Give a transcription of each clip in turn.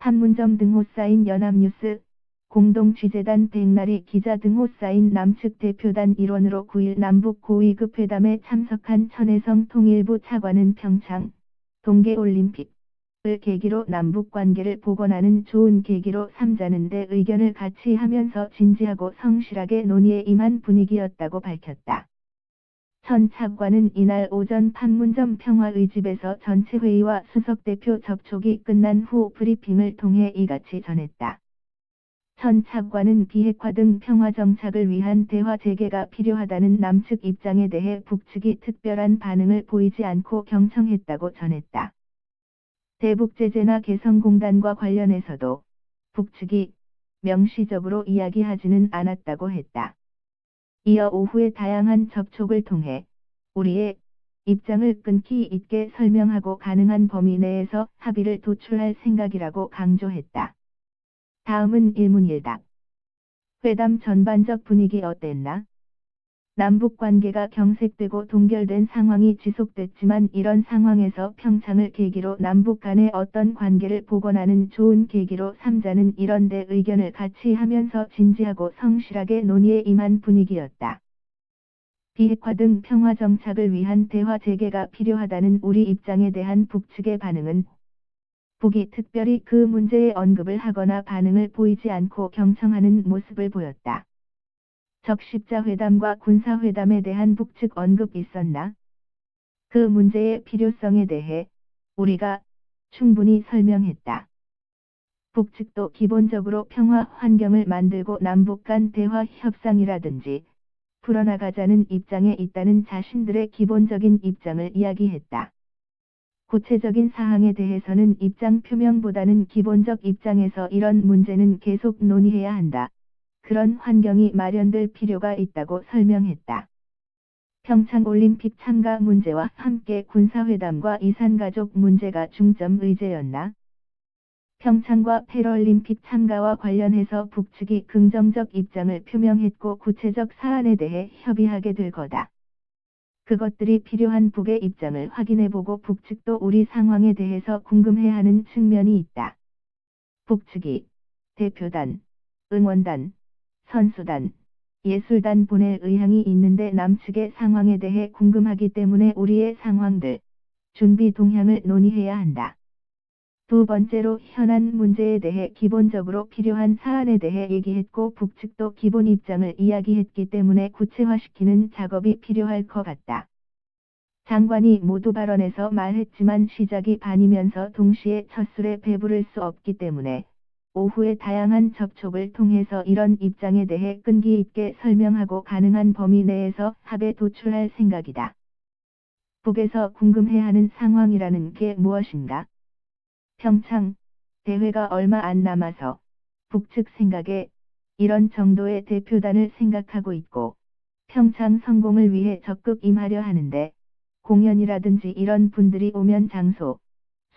판문점 등호 쌓인 연합뉴스, 공동취재단 백나리 기자 등호 쌓인 남측 대표단 일원으로 9일 남북 고위급 회담에 참석한 천혜성 통일부 차관은 평창 동계올림픽을 계기로 남북 관계를 복원하는 좋은 계기로 삼자는데 의견을 같이 하면서 진지하고 성실하게 논의에 임한 분위기였다고 밝혔다. 천 차관은 이날 오전 판문점 평화의 집에서 전체 회의와 수석대표 접촉이 끝난 후 브리핑을 통해 이같이 전했다. 천 차관은 비핵화 등 평화 정착을 위한 대화 재개가 필요하다는 남측 입장에 대해 북측이 특별한 반응을 보이지 않고 경청했다고 전했다. 대북 제재나 개성공단과 관련해서도 북측이 명시적으로 이야기하지는 않았다고 했다. 이어 오후에 다양한 접촉을 통해 우리의 입장을 끊기 있게 설명하고 가능한 범위 내에서 합의를 도출할 생각이라고 강조했다. 다음은 일문일답. 회담 전반적 분위기 어땠나? 남북 관계가 경색되고 동결된 상황이 지속됐지만 이런 상황에서 평창을 계기로 남북 간의 어떤 관계를 복원하는 좋은 계기로 삼자는 이런 데 의견을 같이 하면서 진지하고 성실하게 논의에 임한 분위기였다. 비핵화 등 평화 정착을 위한 대화 재개가 필요하다는 우리 입장에 대한 북측의 반응은 북이 특별히 그 문제에 언급을 하거나 반응을 보이지 않고 경청하는 모습을 보였다. 적십자회담과 군사회담에 대한 북측 언급 있었나? 그 문제의 필요성에 대해 우리가 충분히 설명했다. 북측도 기본적으로 평화 환경을 만들고 남북 간 대화 협상이라든지 풀어나가자는 입장에 있다는 자신들의 기본적인 입장을 이야기했다. 구체적인 사항에 대해서는 입장 표명보다는 기본적 입장에서 이런 문제는 계속 논의해야 한다. 그런 환경이 마련될 필요가 있다고 설명했다. 평창올림픽 참가 문제와 함께 군사회담과 이산가족 문제가 중점 의제였나? 평창과 패럴림픽 참가와 관련해서 북측이 긍정적 입장을 표명했고 구체적 사안에 대해 협의하게 될 거다. 그것들이 필요한 북의 입장을 확인해보고 북측도 우리 상황에 대해서 궁금해하는 측면이 있다. 북측이 대표단, 응원단, 선수단, 예술단 보낼 의향이 있는데 남측의 상황에 대해 궁금하기 때문에 우리의 상황들, 준비 동향을 논의해야 한다. 두 번째로 현안 문제에 대해 기본적으로 필요한 사안에 대해 얘기했고 북측도 기본 입장을 이야기했기 때문에 구체화시키는 작업이 필요할 것 같다. 장관이 모두 발언에서 말했지만 시작이 반이면서 동시에 첫 술에 배부를 수 없기 때문에 오후에 다양한 접촉을 통해서 이런 입장에 대해 끈기 있게 설명하고 가능한 범위 내에서 합에 도출할 생각이다. 북에서 궁금해하는 상황이라는 게 무엇인가? 평창, 대회가 얼마 안 남아서 북측 생각에 이런 정도의 대표단을 생각하고 있고 평창 성공을 위해 적극 임하려 하는데 공연이라든지 이런 분들이 오면 장소,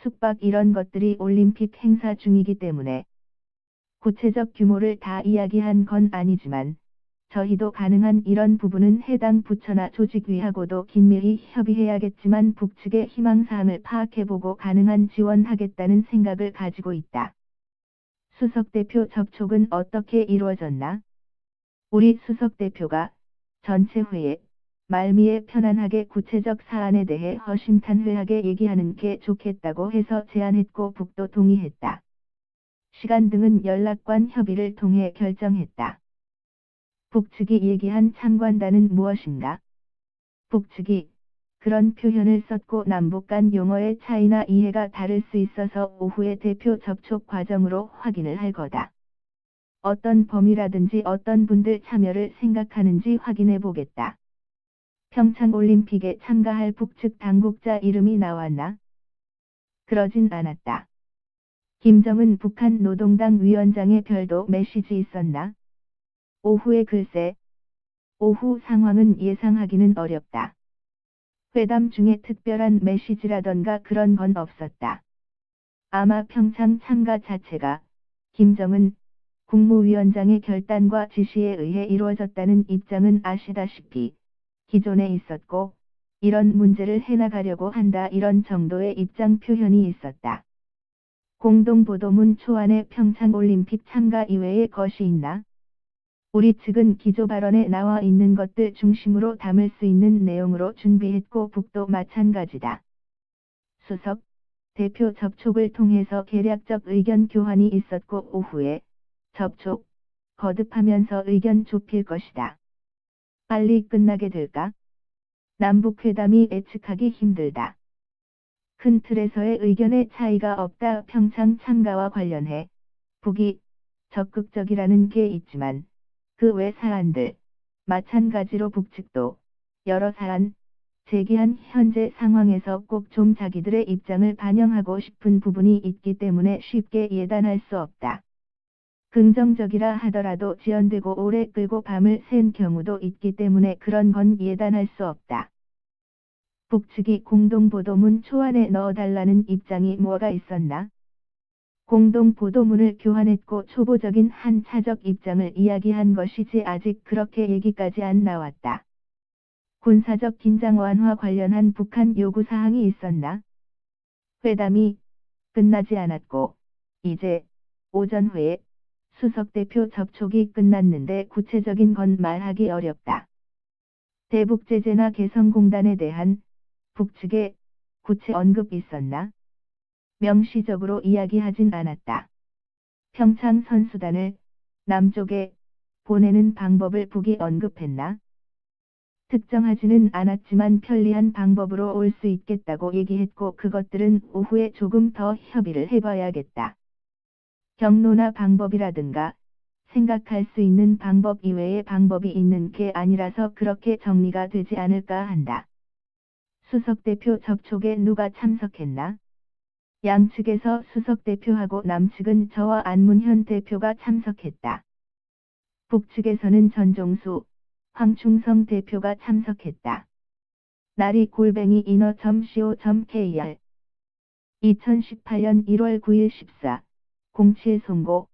숙박 이런 것들이 올림픽 행사 중이기 때문에 구체적 규모를 다 이야기한 건 아니지만 저희도 가능한 이런 부분은 해당 부처나 조직위하고도 긴밀히 협의해야겠지만 북측의 희망사항을 파악해보고 가능한 지원하겠다는 생각을 가지고 있다. 수석대표 접촉은 어떻게 이루어졌나? 우리 수석대표가 전체 회에 말미에 편안하게 구체적 사안에 대해 허심탄회하게 얘기하는 게 좋겠다고 해서 제안했고 북도 동의했다. 시간 등은 연락관 협의를 통해 결정했다. 북측이 얘기한 참관단은 무엇인가? 북측이 그런 표현을 썼고 남북 간 용어의 차이나 이해가 다를 수 있어서 오후에 대표 접촉 과정으로 확인을 할 거다. 어떤 범위라든지 어떤 분들 참여를 생각하는지 확인해 보겠다. 평창올림픽에 참가할 북측 당국자 이름이 나왔나? 그러진 않았다. 김정은 북한 노동당 위원장의 별도 메시지 있었나? 오후에 글쎄. 오후 상황은 예상하기는 어렵다. 회담 중에 특별한 메시지라던가 그런 건 없었다. 아마 평창 참가 자체가 김정은 국무위원장의 결단과 지시에 의해 이루어졌다는 입장은 아시다시피 기존에 있었고 이런 문제를 해나가려고 한다 이런 정도의 입장 표현이 있었다. 공동보도문 초안에 평창올림픽 참가 이외의 것이 있나? 우리 측은 기조 발언에 나와 있는 것들 중심으로 담을 수 있는 내용으로 준비했고 북도 마찬가지다. 수석, 대표 접촉을 통해서 계략적 의견 교환이 있었고 오후에 접촉, 거듭하면서 의견 좁힐 것이다. 빨리 끝나게 될까? 남북회담이 예측하기 힘들다. 큰 틀에서의 의견의 차이가 없다 평창 참가와 관련해 북이 적극적이라는 게 있지만 그 외 사안들 마찬가지로 북측도 여러 사안 제기한 현재 상황에서 꼭 좀 자기들의 입장을 반영하고 싶은 부분이 있기 때문에 쉽게 예단할 수 없다. 긍정적이라 하더라도 지연되고 오래 끌고 밤을 샌 경우도 있기 때문에 그런 건 예단할 수 없다. 북측이 공동보도문 초안에 넣어달라는 입장이 뭐가 있었나? 공동보도문을 교환했고 초보적인 한 차적 입장을 이야기한 것이지 아직 그렇게 얘기까지 안 나왔다. 군사적 긴장 완화 관련한 북한 요구사항이 있었나? 회담이 끝나지 않았고 이제 오전회에 수석대표 접촉이 끝났는데 구체적인 건 말하기 어렵다. 대북제재나 개성공단에 대한 북측의 구체 언급 있었나? 명시적으로 이야기하진 않았다. 평창 선수단을 남쪽에 보내는 방법을 북이 언급했나? 특정하지는 않았지만 편리한 방법으로 올 수 있겠다고 얘기했고 그것들은 오후에 조금 더 협의를 해봐야겠다. 경로나 방법이라든가 생각할 수 있는 방법 이외의 방법이 있는 게 아니라서 그렇게 정리가 되지 않을까 한다. 수석대표 접촉에 누가 참석했나? 양측에서 수석대표하고 남측은 저와 안문현 대표가 참석했다. 북측에서는 전종수, 황충성 대표가 참석했다. 날이 골뱅이 인어.co.kr 2018년 1월 9일 14 07 송고